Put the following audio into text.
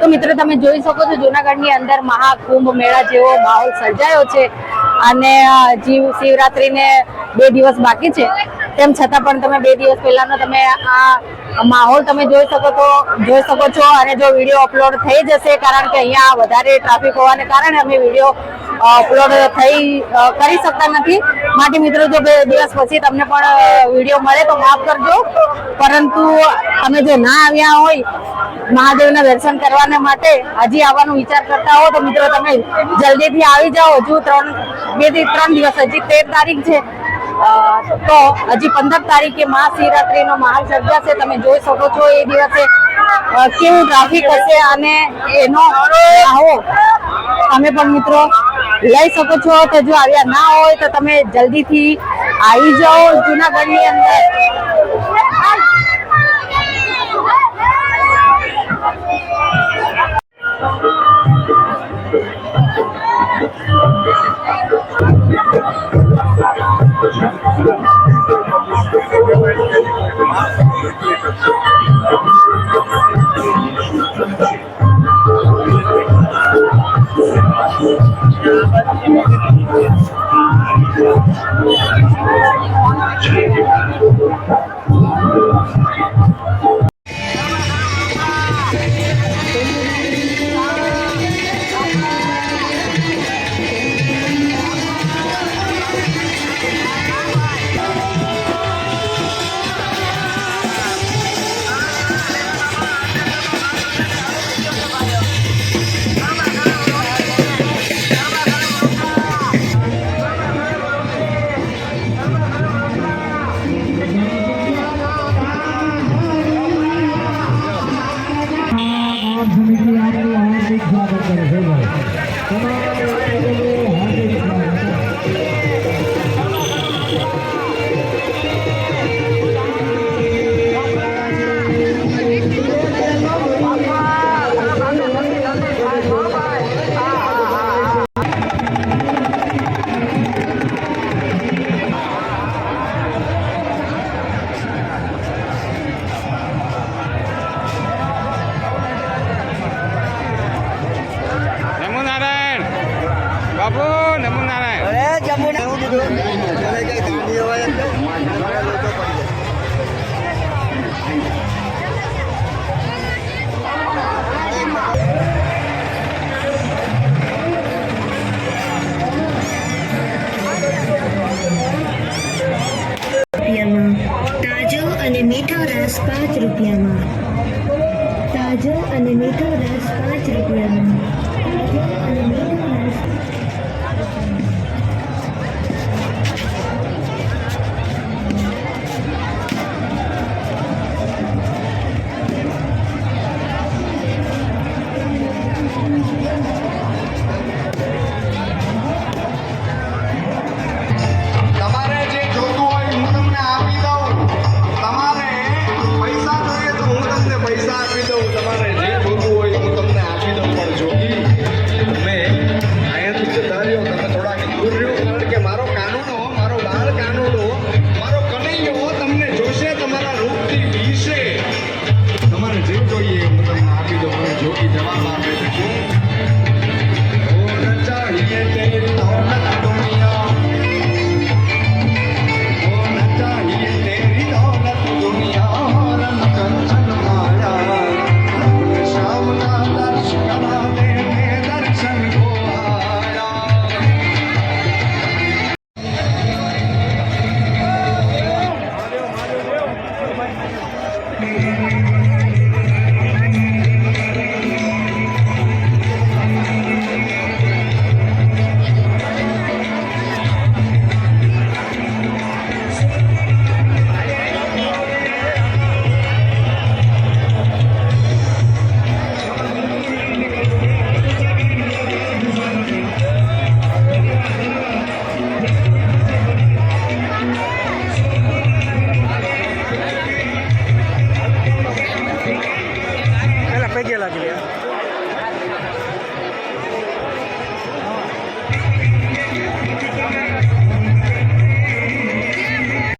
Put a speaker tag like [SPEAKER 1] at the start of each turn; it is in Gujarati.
[SPEAKER 1] તો મિત્રો, તમે જોઈ શકો છો જુનાગઢની અંદર મહાકુંભ મેળા જેવો માહોલ સર્જાયો છે અને જીવ શિવરાત્રીને બે દિવસ બાકી છે. તેમ છતાં પણ તમે બે દિવસ પહેલાનો તમે આ માહોલ તમે જોઈ શકો તો, જોઈ શકો છો અને જો વીડિયો અપલોડ થઈ જશે, કારણ કે અહીંયા વધારે ટ્રાફિક હોવાને કારણે અમે વીડિયો અપલોડ થઈ કરી શકતા નથી. માટે મિત્રો, જો બે દિવસ પછી તમને પણ વીડિયો મળે તો માફ કરજો. પરંતુ અમે જો ના આવ્યા હોય મહાદેવના દર્શન કરવાને માટે હજી આવવાનો વિચાર કરતા હો તો મિત્રો તમે જલ્દીથી આવી જાઓ. હજુ ત્રણ, બેથી ત્રણ દિવસ, હજી તેર તારીખ છે. તો હજી પંદર તારીખે મહાશિવરાત્રીનો માહોલ સર્જાશે તમે જોઈ શકો છો એ દિવસે કેવું ટ્રાફિક હશે અને એનો આવો. તમે પણ મિત્રો લઈ શકો છો. તો જો આવ્યા ના હોય તો તમે જલ્દીથી આવી જાઓ જુનાગઢની અંદર.
[SPEAKER 2] Thank you. સમિતિ આપનું હાર્દિક સ્વાગત કરે છે ભાઈ તમામ
[SPEAKER 3] ಇದು Çok iyi devam.